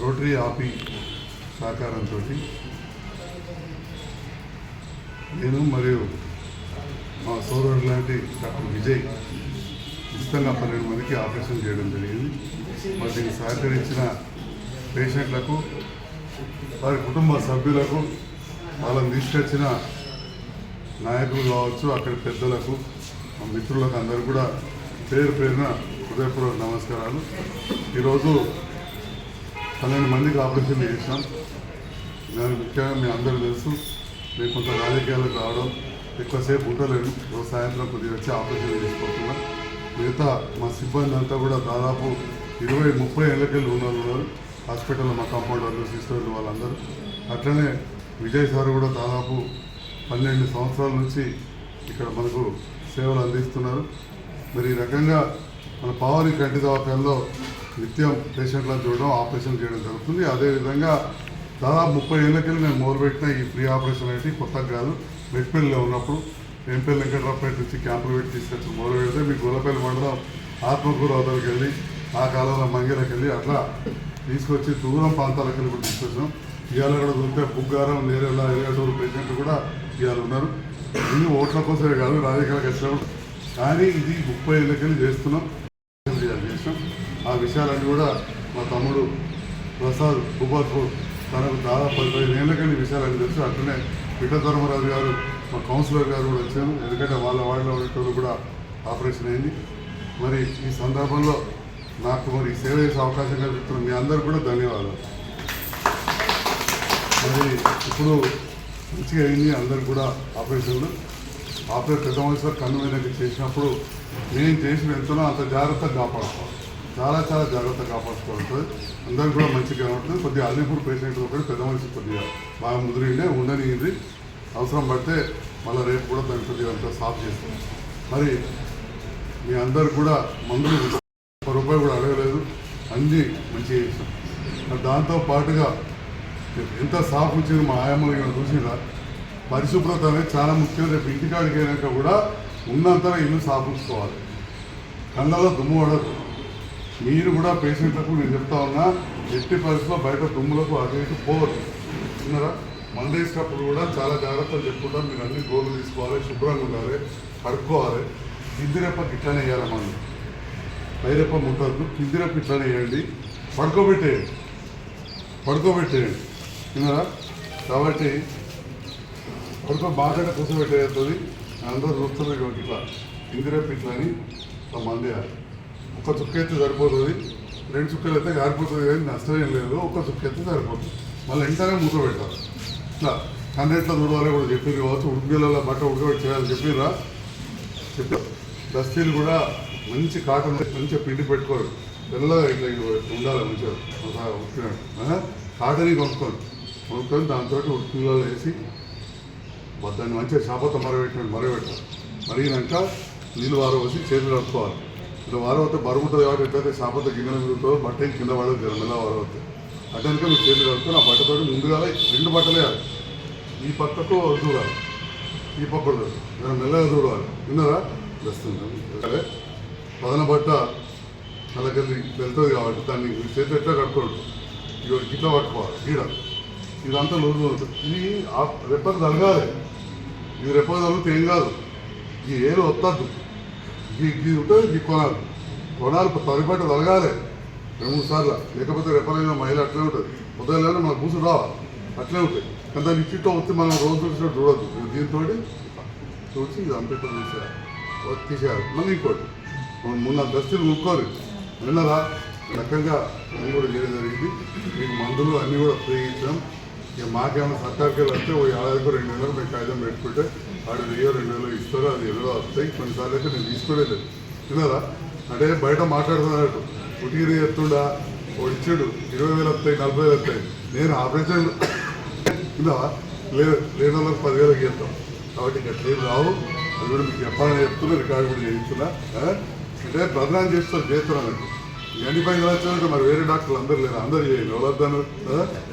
Rotary ఆపి సహకారంతో నేను మరియు మా సోదరుడు లాంటి డాక్టర్ విజయ్ ఉచితంగా పన్నెండు మందికి ఆపరేషన్ చేయడం జరిగింది. మరి దీనికి సహకరించిన పేషెంట్లకు వారి కుటుంబ సభ్యులకు వాళ్ళని తీసుకొచ్చిన నాయకులు కావచ్చు అక్కడి పెద్దలకు మా మిత్రులకు అందరూ కూడా పేరు పేరున హృదయపూర్వక నమస్కారాలు. ఈరోజు పన్నెండు మందికి ఆపరేషన్ చేసినాం నేను ముఖ్యంగా మీ అందరూ తెలుసు నేను కొంత రాజకీయాలకు రావడం ఎక్కువసేపు ఉండలేను. రోజు సాయంత్రం కొద్దిగా వచ్చి ఆపరేషన్ చేసుకుంటున్నాం మిగతా మా సిబ్బంది అంతా కూడా దాదాపు ఇరవై ముప్పై ఏళ్ళకెళ్ళి ఉన్న ఉన్నారు. హాస్పిటల్లో మా కాంపౌండర్లు సిస్టర్లు వాళ్ళందరూ. అట్లనే విజయ్ సార్ కూడా దాదాపు పన్నెండు సంవత్సరాల నుంచి ఇక్కడ మనకు సేవలు అందిస్తున్నారు. మరి ఈ రకంగా మన పావని కంటి దవాఖాల్లో నిత్యం పేషెంట్లను చూడడం ఆపరేషన్ చేయడం జరుగుతుంది. అదేవిధంగా దాదాపు ముప్పై ఏళ్ళకెళ్ళి నేను మొదలుపెట్టిన ఈ ఫ్రీ ఆపరేషన్ అనేది కొత్తగా కాదు. మెట్పల్లిలో ఉన్నప్పుడు ఎంపల్లి వెంకట్రావుపేట నుంచి క్యాంపులు పెట్టి తీసుకొచ్చి మొదలు పెడితే మీ గొల్లపల్లి మండలం ఆత్మకూరు అవతలకి వెళ్ళి ఆ కాలంలో మంగిరకి వెళ్ళి అట్లా తీసుకొచ్చి దూరం ప్రాంతాలకు వెళ్ళి కూడా తీసుకొచ్చాం. ఇవాళ కూడా చూస్తే బుగ్గారం నేరేళ్ళ ఎలిగటూరు పేషెంట్లు కూడా ఇవాళ ఉన్నారు. ఇది ఓట్ల కోసమే కాదు రాజకీయాలకు వచ్చినప్పుడు. కానీ ఇది ముప్పై ఏళ్ళకెళ్ళి చేస్తున్నాం. విషయాలన్నీ కూడా మా తమ్ముడు ప్రసాద్ భూపాత్పూర్ తనకు దాదాపు పదిహేను ఏళ్ళకని విషయాలన్నీ తెలుసు. అట్లనే పిట్ట ధర్మరాజు గారు మా కౌన్సిలర్ గారు కూడా వచ్చాను ఎందుకంటే వాళ్ళ వాళ్ళలో ఉండేటోళ్ళు కూడా ఆపరేషన్ అయింది. మరి ఈ సందర్భంలో నాకు మరి సేవ చేసే అవకాశం కల్పిస్తున్న మీ అందరు కూడా ధన్యవాదాలు. మరి ఇప్పుడు మంచిగా అయింది. అందరు కూడా ఆపరేషన్లు ఆపరేషన్ పెద్ద మనిషి కన్ను మీద చేసినప్పుడు నేను చేసిన ఎంతనో అంత జాగ్రత్తగా కాపాడుకోవాలి. చాలా చాలా జాగ్రత్తగా కాపాడుకోవాలి అందరికి కూడా మంచిగా ఉంటుంది కొద్దిగా అలీపూర్ పేషెంట్ ఒకటి పెద్ద మనిషి కొద్దిగా బాగా ముదిరిండే ఉండనిది అవసరం పడితే మళ్ళీ రేపు కూడా దాన్ని కొద్దిగా అంతా సాఫ్ చేస్తాం. మరి మీ అందరు కూడా మందులు ఒక రూపాయి కూడా అడగలేదు. అన్నీ మంచిగా చేసాం దాంతో పాటుగా ఎంత సాఫ్ వచ్చింది మా ఆయమ్మలు చూసినా చూసిరా పరిశుభ్రత అనేది చాలా ముఖ్యం. రేపు ఇంటికాడికి అయినాక కూడా ఉన్నంతలో ఇల్లు సాఫ్ ఉంచుకోవాలి. కళ్ళలో దుమ్ము పడదు. మీరు కూడా పేషెంట్లకు నేను చెప్తా ఉన్నా ఎట్టి పరిస్థితుల్లో బయట దుమ్ములకు అటు ఇటు పోవద్దు. చిన్నరా మందు వేసినప్పుడు కూడా చాలా జాగ్రత్తలు చెప్పుకుంటాం. మీరు అన్ని గోలు తీసుకోవాలి శుభ్రంగా ఉండాలి కడుక్కోవాలి. కిందిరెప్ప ఇట్లానే వేయాలి మనం పైరెప్ప ముట్టద్దు కిందిరెప్ప ఇట్లనే వేయండి పడుకోబెట్టేయండి. పడుకోబెట్టేయండి. చిన్నరా కాబట్టి పడుకో బాగా కూర్చోబెట్టేస్తుంది అందరూ చూస్తున్నారు ఇట్లా కిందిరెప్ప ఇట్లా అని మంది వేయాలి. ఒక చుక్క అయితే సరిపోతుంది. రెండు చుక్కలు అయితే కారిపోతుంది కానీ నష్టం ఏం లేదు. ఒక చుక్క అయితే సరిపోతుంది. మళ్ళీ వెంటనే మూత పెట్టాలి. ఇట్లా కన్నెట్లో చూడాలి కూడా చెప్పింది కావచ్చు. ఉడిపిలలో బట్ట ఉడకబెట్టి చేయాలి చెప్పిరా చెప్పారు దస్తీలు కూడా మంచి కాటన్ మంచిగా పిండి పెట్టుకోరు తెల్లగా ఇట్లా ఉండాలి మంచిగా. ఒక కాటని ఆ? కొనుక్కొని దాంతో ఉడిపిలలో వేసి దాన్ని మంచిగా చేపతో మరబెట్టినట్టు మరబెట్టాలి మరిగినాక నీళ్ళు వారవసి చేతులు కట్టుకోవాలి ఇలా వారవతే బరువు ఉంటుంది కాబట్టి ఎట్లయితే చేపతో గిన్నెల మీద బట్ట కింద పడదు జర మెల్ల వారవతే అట్లనుక మీరు చేతులు కట్టుకొని ఆ బట్టతో ముందుగా రెండు బట్టలే ఈ పక్కకు చూడాలి. ఈ పక్కడు జర మెల్లగా చూడాలి. విన్నారా? వస్తుంది? అదే పదన బట్ట అలాగెళ్ళి వెళ్తుంది కాబట్టి దాన్ని మీరు చేతి ఎట్లా కట్టుకోడు ఇక గిట్లా పట్టుకోవాలి. గీడ ఇదంతా లూజు ఉంటుంది. ఇది ఆ- రెప్పకు తలగాలి. ఇది రెప్పకు తగిలితే ఏం కాదు. ఈ ఏరు వత్తద్దు ఇది ఉంటుంది ఇది కొనాలి. కొనాలి పరిపట్ట తొలగాలి. రెండు మూడు సార్లు. లేకపోతే రెప్పలైన మహిళ అట్లే ఉంటుంది. ఉదయం మన పూసు రావాలి అట్లే ఉంటాయి కానీ దాన్ని ఇచ్చితో వచ్చి మనం రోజు చూసినట్టు చూడొద్దు. దీంతో చూసి ఇది అంత ఇట్లా చూసేయాలి. తీసేయాలి మళ్ళీ ఇంకోటి. మొన్న దస్తులు ముక్కోరు విన్నరా రకంగా అన్నీ కూడా చేయడం జరిగింది. మీకు మందులు అన్నీ కూడా ఉపయోగించాం ఇక మాకేమైనా సర్కార్కి వస్తే ఓ ఏడాదికి రెండు నెలలు మేము కాగితం పెట్టుకుంటే ఆడు వెయ్యో రెండు వేలు ఇస్తారో అది ఎవరో వస్తాయి. కొన్నిసార్లు అయితే నేను తీసుకోలేదు. విన్నారా అంటే బయట మాట్లాడుతున్నట్టు పుట్టిగిరి ఎత్తుండా ఇచ్చాడు ఇరవై వేలు వస్తాయి నలభై వేలు వస్తాయి. నేను ఆపరేషన్ విన్నావా లేదు లేని వాళ్ళకి పదివేలకు చేస్తాం కాబట్టి ఇంకా రావు. అది కూడా మీకు చెప్పాలని చెప్తున్నా రికార్డు కూడా చేయించున్నా. అంటే ప్రధానం చేస్తారు చేస్తున్నాను ఎన్ని పైన మరి వేరే డాక్టర్లు అందరు లేరు. అందరు చేయండి ఎవరొద్దాను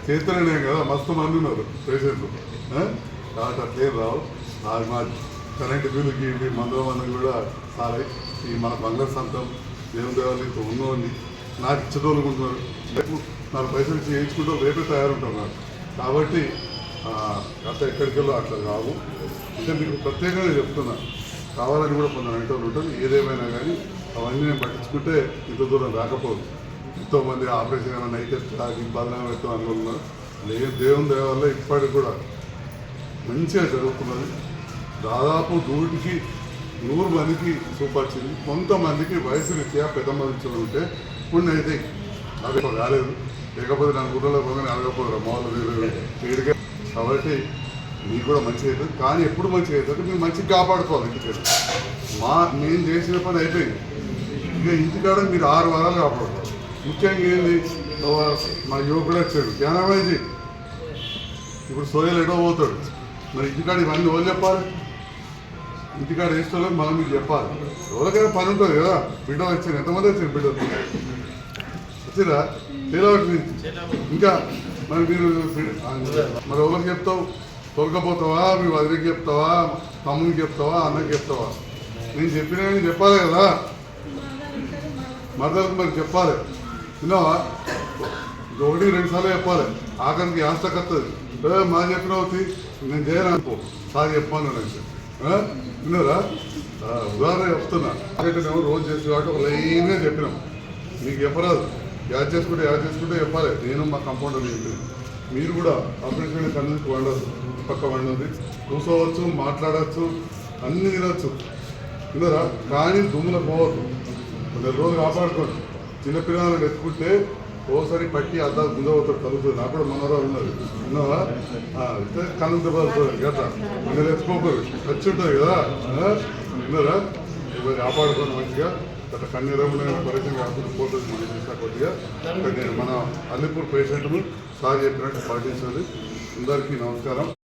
చేస్తూనే కదా మస్తు మంది ఉన్నారు పేషెంట్లు. కాబట్టి అట్లేం రావు. అది మా కరెంటు బిల్లుకి మీ మందుల మందులు కూడా సారే. ఈ మన బంగారు సంతం దేవుని దేవాలి ఉన్నోని నాకు ఇచ్చేటోళ్ళు ఉంటారు రేపు నాలుగు పైసలు చేయించుకుంటూ రేపే తయారుంటున్నారు. కాబట్టి అంత ఎక్కడికెళ్ళో ఎక్కడికి వెళ్ళో అట్లా కావు అంటే మీకు ప్రత్యేకంగా చెప్తున్నా. కావాలని కూడా కొందరు అంటూ ఉంటుంది ఏదేమైనా కానీ అవన్నీ నేను పట్టించుకుంటే ఇంత దూరం రాకపోదు. ఎంతోమంది ఆపరేషన్ ఏమైనా అయితే ఇబ్బందిగా పెడతాం అనుకుంటున్నారు లేదు దేవుని దయ వల్ల ఇప్పటికి కూడా మంచిగా జరుగుతున్నది. దాదాపు నూటికి నూరు మందికి చూపొచ్చింది. కొంతమందికి వయసు రీత్యా పెద్ద మంది ఉంటే కొన్ని అయితే అది రాలేదు. లేకపోతే నా గుర్రలో పోగానే అడగపోదు మామూలు వీడిగా కాబట్టి మీకు కూడా మంచిగా అవుతుంది. కానీ ఎప్పుడు మంచిగా అవుతుంది మీరు మంచిగా కాపాడుకోవాలి ఇంటికి. మా నేను చేసిన పని అయిపోయింది. ఇక ఇంటికాడ మీరు ఆరు వారాలు కాపాడుకోవాలి ముఖ్యంగా ఏంది? మా యువకుడు వచ్చాడు. జ్ఞానమైంది ఇప్పుడు సోయలు ఎడో పోతాడు. మరి ఇంటికాడ ఇవన్నీ ఎవరు చెప్పాలి? ఇంటికాడ వేసుకోవాలి మనం మీకు చెప్పాలి. ఎవరికైనా పని ఉంటుంది కదా. బిడ్డలు వచ్చారు ఎంతమంది వచ్చారు బిడ్డలు వచ్చిరా తేలవటి నుంచి ఇంకా మరి మీరు మరి ఎవరికి చెప్తావు? తొలగపోతావా మీ వదిలికి చెప్తావా? తమ్మునికి చెప్తావా? అన్నకి చెప్తావా? నేను చెప్పిన చెప్పాలి కదా. మరదలకు మరి చెప్పాలి. విన్నావా? ఒకటి రెండు సార్లు చెప్పాలి. ఆఖరికి ఆస్తకు వస్తుంది. ఏ మా చెప్పిన అవుతుంది నేను చేయను అనుకో. సార్ చెప్పాను. అంటే విన్నారా? ఉదాహరణ చెప్తున్నా. మేము రోజు చేసి కాబట్టి ఒక లైన్గా చెప్పినాం. మీకు చెప్పరాదు. యాడ్ చేసుకుంటే యాడ్ చేసుకుంటే చెప్పాలి. నేను మా కంపౌండర్ చెప్పింది మీరు కూడా ఆపరేషన్ కన్నుకి వండదు పక్క వండదు కూర్చోవచ్చు మాట్లాడవచ్చు అన్ని తినచ్చు. విన్నారా? కానీ దుమ్ములు పోవద్దు. నెల రోజులు కాపాడుకోండి. చిన్నపిల్లలను ఎత్తుకుంటే ఓసారి పట్టి అద్దాలు గుంజవుతాడు కలుగుతుంది నాకు కూడా మనోరాలు ఉన్నది విన్నావా ఆ, అయితే కన్ను దెబ్బలుతుంది ఎత్తుకోకరు ఖర్చు ఉంటుంది కదా? విన్నారా ఇవన్నీ కాపాడుకోండి మంచిగా. గత కన్నీరమైన పరిచయం కాకుండా పోతుంది మనం కొద్దిగా. నేను మన అల్లిపూర్ పేషెంట్ను సార్ చెప్పినట్టు పాటించాలి. అందరికీ నమస్కారం.